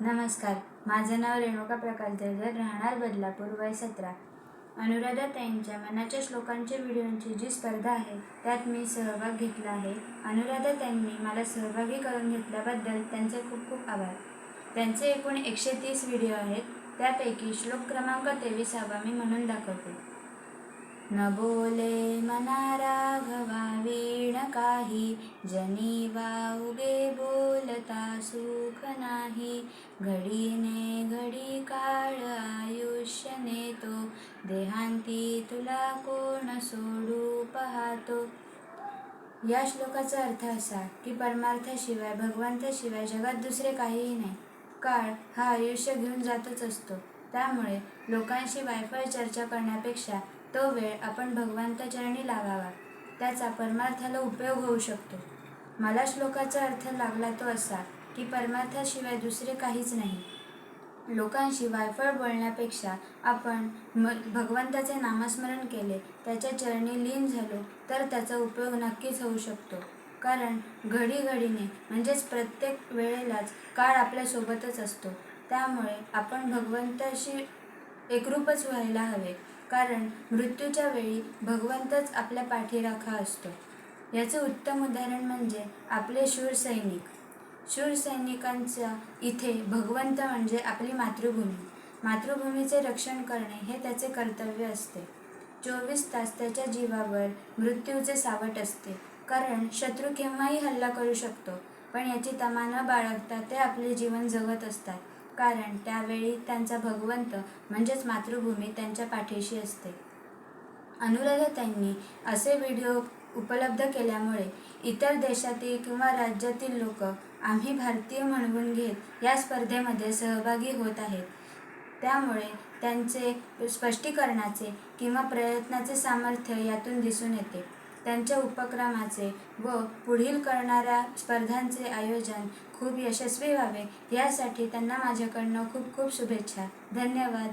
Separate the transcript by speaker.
Speaker 1: नमस्कार. माझं नाव रेणुका प्रकाश देवधर राहणार बदलापूर वय सतरा. अनुराधा ताईंच्या मनाच्या श्लोकांच्या व्हिडिओंची जी स्पर्धा आहे त्यात मी सहभाग घेतला आहे. अनुराधा ताईंनी मला सहभागी करून घेतल्याबद्दल त्यांचे खूप खूप आभार. त्यांचे एकूण एकशे तीस व्हिडिओ आहेत. त्यापैकी श्लोक क्रमांक तेवीसावा मी म्हणून दाखवते. न बोले मना राघवा वीण काही जनी वाउगे बोलता सुख नाही. घडीने घडी काळ आयुष्य नेतो देहांती तुला कोण सोडू पाहतो. या श्लोकाचा अर्थ असा की परमार्थाशिवाय भगवंताशिवाय जगात दुसरे काहीही नाही. काळ हा आयुष्य घेऊन जातच असतो. त्यामुळे लोकांशी वायफळ चर्चा करण्यापेक्षा तो वेळ आपण भगवंताचरणी लावावा त्याचा परमार्थाला उपयोग होऊ शकतो. मला श्लोकाचा अर्थ लागला तो असा की परमार्थाशिवाय दुसरे काहीच नाही. लोकांशी वायफळ बोलण्यापेक्षा आपण म भगवंताचे नामस्मरण केले त्याच्या चरणी लीन झालो तर त्याचा उपयोग नक्कीच होऊ शकतो. कारण घडीघडीने म्हणजेच प्रत्येक वेळेलाच काळ आपल्यासोबतच असतो. त्यामुळे आपण भगवंताशी एकरूपच व्हायला हवे. कारण मृत्यूच्या वेळी भगवंतच आपल्या पाठीराखा असतो. याचं उत्तम उदाहरण म्हणजे आपले शूर सैनिक. शूर सैनिकांचा इथे भगवंत म्हणजे आपली मातृभूमी. मातृभूमीचे रक्षण करणे हे त्याचे कर्तव्य असते. चोवीस तास त्याच्या जीवावर मृत्यूचे सावट असते. कारण शत्रू केव्हाही हल्ला करू शकतो पण याची तमा न बाळगता ते आपले जीवन जगत असतात. कारण त्यावेळी त्यांचा भगवंत म्हणजेच मातृभूमी त्यांच्या पाठीशी असते. अनुराधा त्यांनी असे व्हिडिओ उपलब्ध केल्यामुळे इतर देशातील किंवा राज्यातील लोक आम्ही भारतीय म्हणवून घेत या स्पर्धेमध्ये सहभागी होत आहेत. त्यामुळे त्यांचे स्पष्टीकरणाचे किंवा प्रयत्नाचे सामर्थ्य यातून दिसून येते. त्यांच्या उपक्रमाचे व पुढील करणाऱ्या स्पर्धांचे आयोजन खूप यशस्वी व्हावे. यासाठी त्यांना माझ्याकडनं खूप खूप शुभेच्छा. धन्यवाद.